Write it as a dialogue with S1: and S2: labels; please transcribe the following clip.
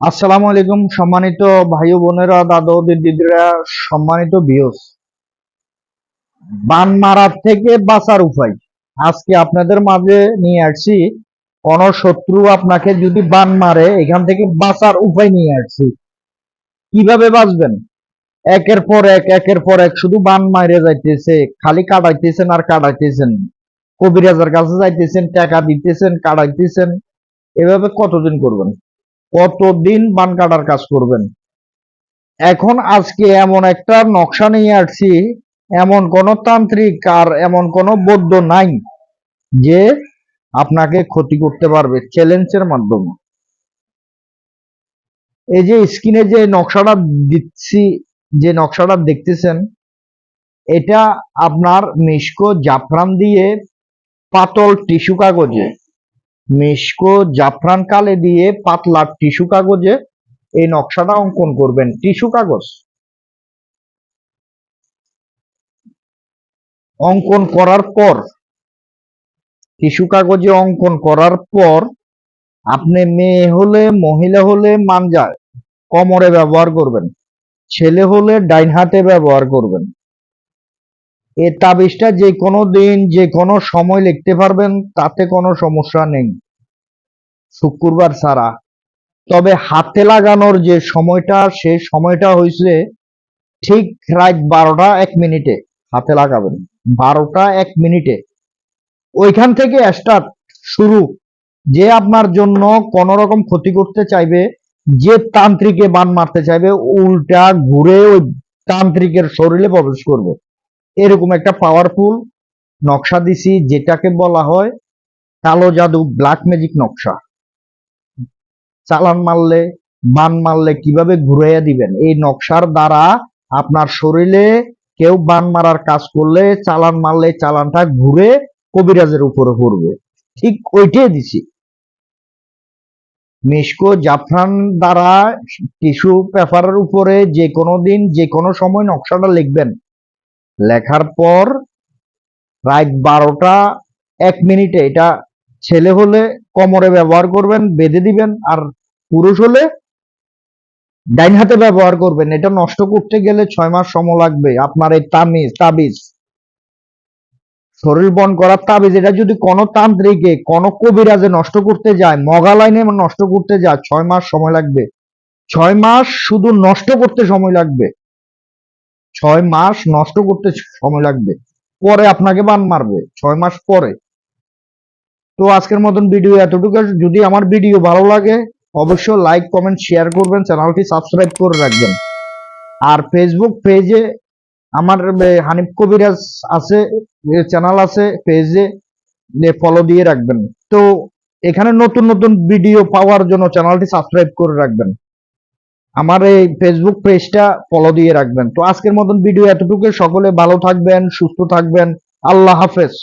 S1: আসসালামু আলাইকুম, সম্মানিত ভাই বোনেরা, দাদা দিদিরা, সম্মানিত বিয়স বান মারার থেকে বাঁচার উপায়। আজকে আপনাদের মাঝে নিয়ে আসছি, কোন শত্রু আপনাকে যদি বান মারে, এখান থেকে বাঁচার উপায় নিয়ে আসছি। কীভাবে বাঁচবেন? একের পর এক, একের পর এক, শুধু বান মারে যাইতেছে, খালি কাটাইতেছেন আর কাটাইতেছেন কবিরাজের কাছে যাইতেছেন, টাকা দিতেছেন কাটাইতেছেন এভাবে কতদিন করবেন? কতদিন বান কাটার কাজ করবেন? এখন আজকে এমন একটা নকশা নিয়ে আসছি, এমন কোন তান্ত্রিক আর এমন কোন বৌদ্ধ নাই যে আপনাকে ক্ষতি করতে পারবে চ্যালেঞ্জের মাধ্যমে। এই যে স্ক্রিনে যে নকশাটা দিচ্ছি, যে নকশাটা দেখতেছেন, এটা আপনার মিষ্কো জাফরান দিয়ে পাতল টিস্যু কাগজে মেশকো জাফরান কালে দিয়ে পাতলা টিস্যু কাগজে এই নকশাটা অঙ্কন করবেন। টিস্যু কাগজ। অঙ্কন করার পর, টিস্যু কাগজে অঙ্কন করার পর, আপনি মেয়ে হলে, মহিলা হলে মানজায় কোমরে ব্যবহার করবেন। ছেলে হলে ডাইন হাতে ব্যবহার করবেন। এই তাবিজটা যে কোনো দিন, যে কোনো সময় লিখতে পারবেন, তাতে কোনো সমস্যা নেই। শুক্রবার ছাড়া। তবে হাতে লাগানোর যে সময়টা, সে সময়টা হয়েছে ঠিক রাত বারোটা এক মিনিটে হাতে লাগাবেন। বারোটা এক মিনিটে। ওইখান থেকে স্টার্ট শুরু। যে আপনার জন্য কোন রকম ক্ষতি করতে চাইবে, যে তান্ত্রিকে বান মারতে চাইবে, উল্টা ঘুরে ওই তান্ত্রিকের শরীরে প্রবেশ করবে। এরকম একটা পাওয়ারফুল নকশা দিছি, যেটাকে বলা হয় কালো জাদু ব্ল্যাক ম্যাজিক নকশা। চালান মারলে, বান মারলে কীভাবে ঘুরাইয়া দিবেন? এই নকশার দ্বারা আপনার শরীরে কেউ বান মারার কাজ করলে, চালান মারলে, চালানটা ঘুরে কবিরাজের উপরে পড়বে। ঠিক ওইটাই দিছি। মিশকো, জাফরান দ্বারা টিস্যু পেপারের উপরে যে কোনো দিন, যে কোনো সময় নকশাটা লিখবেন। লেখার পর রাত বারোটা এক মিনিটে এটা ছেলে হলে কোমরে ব্যবহার করবেন, বেঁধে দিবেন আর পুরুষ হলে ডাইন হাতে ব্যবহার করবেন। এটা নষ্ট করতে গেলে ছয় মাস সময় লাগবে। আপনার এই তামিজ, তাবিজ। শরীর বন করার তাবিজ, এটা যদি কোনো তান্ত্রিকে, কোনো কবিরাজে নষ্ট করতে যায় মগা লাইনে নষ্ট করতে যায়, ছয় মাস সময় লাগবে। ছয় মাস শুধু নষ্ট করতে সময় লাগবে। ছয় মাস নষ্ট করতে সময় লাগবে। পরে আপনাকে বান মারবে, ছয় মাস পরে। তো আজকের মতন ভিডিও এতটুকু। যদি আমার ভিডিও ভালো লাগে, অবশ্যই লাইক কমেন্ট শেয়ার করবেন চ্যানেলটি সাবস্ক্রাইব করে রাখবেন। আর ফেসবুক পেজে আমার হানিফ কবিরাজ আছে চ্যানেল আছে পেজে ফলো দিয়ে রাখবেন। তো এখানে নতুন নতুন ভিডিও পাওয়ার জন্য চ্যানেলটি সাবস্ক্রাইব করে রাখবেন। আমার এই ফেসবুক পেজটা ফলো দিয়ে রাখবেন। তো আজকের মতন ভিডিও এতটুকু সকলে ভালো থাকবেন, সুস্থ থাকবেন। আল্লাহ হাফেজ।